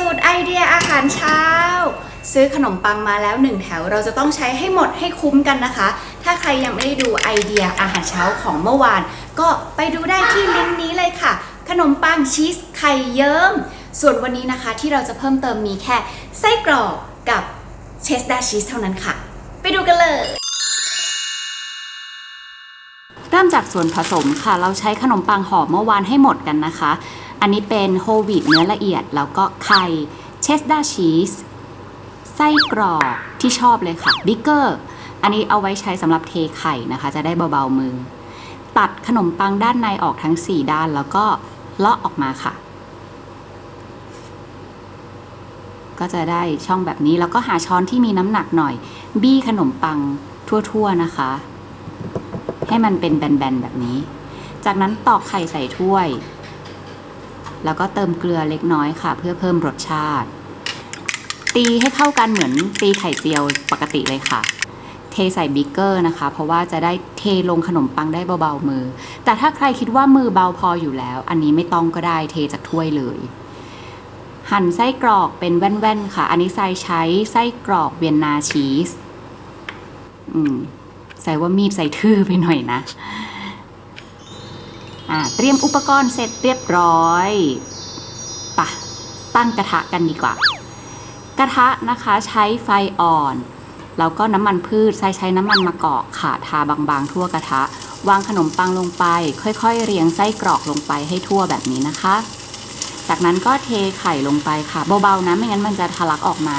สูตรไอเดียอาหารเช้า ซื้อขนมปังมาแล้วหนึ่งแถวเราจะต้องใช้ให้หมดให้คุ้มกันนะคะ ถ้าใครยังไม่ได้ดูไอเดียอาหารเช้าของเมื่อวาน ก็ไปดูได้ที่ลิงก์นี้เลยค่ะ ขนมปังชีสไข่เยิ้ม ส่วนวันนี้นะคะที่เราจะเพิ่มเติมมีแค่ไส้กรอกกับเชสดาชีสเท่านั้นค่ะ ไปดูกันเลยเริ่มจากส่วนผสมค่ะ เราใช้ขนมปังห่อเมื่อวานให้หมดกันนะคะ อันนี้เป็นโฮลวีตเนื้อละเอียด แล้วก็ไข่เชสดาชีสไส้กรอกที่ชอบเลยค่ะบิ๊กเกอร์อันนี้เอาไว้ใช้สำหรับเทไข่นะคะ จะได้เบาๆมือ ตัดขนมปังด้านในออกทั้ง 4 ด้านแล้วก็เลาะออกมาค่ะ ก็จะได้ช่องแบบนี้แล้วก็หาช้อนที่มีน้ำหนักหน่อย บี้ขนมปังทั่วๆนะคะ ให้มันเป็นแบนๆแบบนี้ จากนั้นตอกไข่ใส่ถ้วย แล้วก็เติมเกลือเล็กน้อยค่ะ เพื่อเพิ่มรสชาติ ตีให้เข้ากันเหมือนตีไข่เจียวปกติเลยค่ะเทใส่บิ๊กเกอร์นะคะ เพราะว่าจะได้เทลงขนมปังได้เบาๆมือ แต่ถ้าใครคิดว่ามือเบาพออยู่แล้ว อันนี้ไม่ต้องก็ได้เทจากถ้วยเลย หั่นไส้กรอกเป็นแว่นๆค่ะ อันนี้ใส่ใช้ไส้กรอกเวียนนาชีส อืมใส่ว่ามีดใส่ทื่อไปหน่อยนะ เตรียมอุปกรณ์เสร็จเรียบร้อยปะตั้งกระทะกันดีกว่า กระทะนะคะใช้ไฟอ่อน แล้วก็น้ำมันพืชใช้ใช้น้ำมันมะกอกค่ะทาบางๆ ทั่วกระทะ วางขนมปังลงไป ค่อยๆ เรียงไส้กรอกลงไปให้ทั่วแบบนี้นะคะ จากนั้นก็เทไข่ลงไปค่ะเบาๆนะไม่งั้นมันจะทะลักออกมา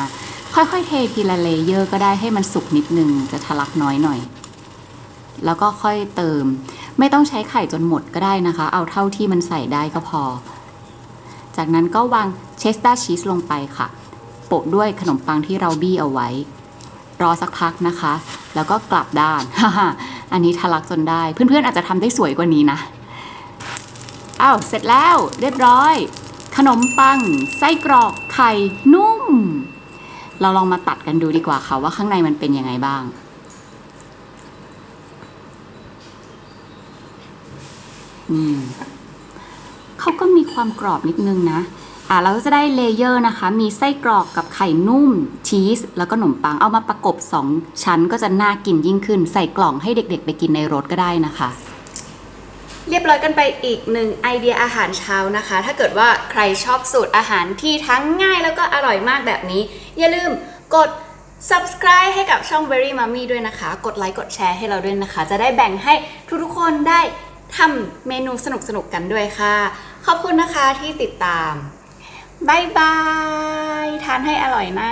ค่อยๆ เททีละเลเยอร์ก็ได้ให้มันสุกนิดนึงจะทะลักน้อยหน่อย แล้วก็ค่อยเติม ไม่ต้องใช้ไข่จนหมดก็ได้นะคะ เอาเท่าที่มันใส่ได้ก็พอ จากนั้นก็วางเชสดาร์ชีสลงไปค่ะ โปะด้วยขนมปังที่เราบี้เอาไว้ รอสักพักนะคะ แล้วก็กลับด้าน อันนี้ทะลักจนได้ เพื่อนๆอาจจะทำได้สวยกว่านี้นะอ้าวเสร็จแล้วเรียบร้อย ขนมปัง ไส้กรอกไข่นุ่ม เราลองมาตัดกันดูดีกว่าค่ะว่าข้างในมันเป็นยังไงบ้าง อืมเขาก็มีความกรอบนิดนึงนะ อะเราก็จะได้เลเยอร์นะคะ มีไส้กรอกกับไข่นุ่ม ชีส แล้วก็ขนมปังเอามาประกบ 2 ชั้นก็จะน่ากินยิ่งขึ้น ใส่กล่องให้เด็กๆ ไปกินในรถก็ได้นะคะ เรียบร้อยกันไปอีกหนึ่งไอเดียอาหารเช้านะคะ ถ้าเกิดว่าใครชอบสูตรอาหารที่ทั้งง่ายแล้วก็อร่อยมากแบบนี้ อย่าลืมกด subscribe ให้กับช่อง Very Mummy ด้วยนะคะ กดไลค์กดแชร์ให้เราด้วยนะคะ จะได้แบ่งให้ทุกๆคนได้ ทำเมนูสนุกๆกันด้วยค่ะ ขอบคุณนะคะที่ติดตามบายบาย ทานให้อร่อยนะ